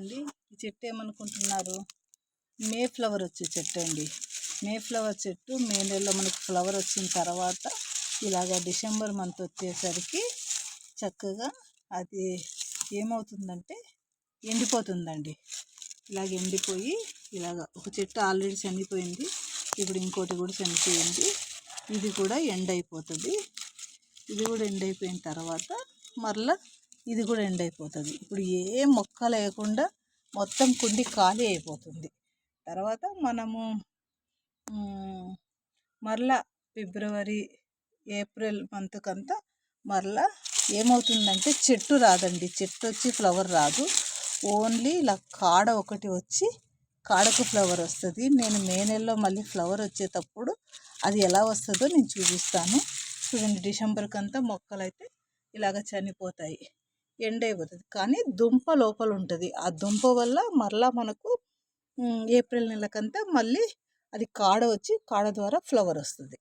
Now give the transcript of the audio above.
ఇదిగోండి ఈ చెట్టు ఏమనుకుంటున్నారు? మే ఫ్లవర్ వచ్చే చెట్టు అండి. మే ఫ్లవర్ చెట్టు మే నెలలో మనకు ఫ్లవర్ వచ్చిన తర్వాత ఇలాగ డిసెంబర్ మంత్ వచ్చేసరికి చక్కగా అది ఏమవుతుందంటే ఎండిపోతుందండి. ఇలాగ ఎండిపోయి ఇలాగ ఒక చెట్టు ఆల్రెడీ చనిపోయింది. ఇప్పుడు ఇంకోటి కూడా చనిపోయింది. ఇది కూడా ఎండ్ అయిపోతుంది ఇది కూడా ఎండ్ అయిపోయిన తర్వాత మరలా ఇది కూడా ఎండ్ అయిపోతుంది. ఇప్పుడు ఏ మొక్క లేకుండా మొత్తం కుండి ఖాళీ అయిపోతుంది. తర్వాత మనము మరలా ఫిబ్రవరి ఏప్రిల్ మంత్కంతా మరలా ఏమవుతుందంటే చెట్టు రాదండి. చెట్టు వచ్చి ఫ్లవర్ రాదు. ఓన్లీ ఇలా కాడ ఒకటి వచ్చి కాడకు ఫ్లవర్ వస్తుంది. నేను మే నెలలో మళ్ళీ ఫ్లవర్ వచ్చేటప్పుడు అది ఎలా వస్తుందో నేను చూపిస్తాను. చూడండి డిసెంబర్కి అంతా మొక్కలు అయితే ఇలాగ చనిపోతాయి. ఎండ్ అయిపోతుంది. కానీ దుంప లోపల ఉంటుంది. ఆ దుంప వల్ల మరలా మనకు ఏప్రిల్ నెలకంతా మళ్ళీ అది కాడ వచ్చి కాడ ద్వారా ఫ్లవర్ వస్తుంది.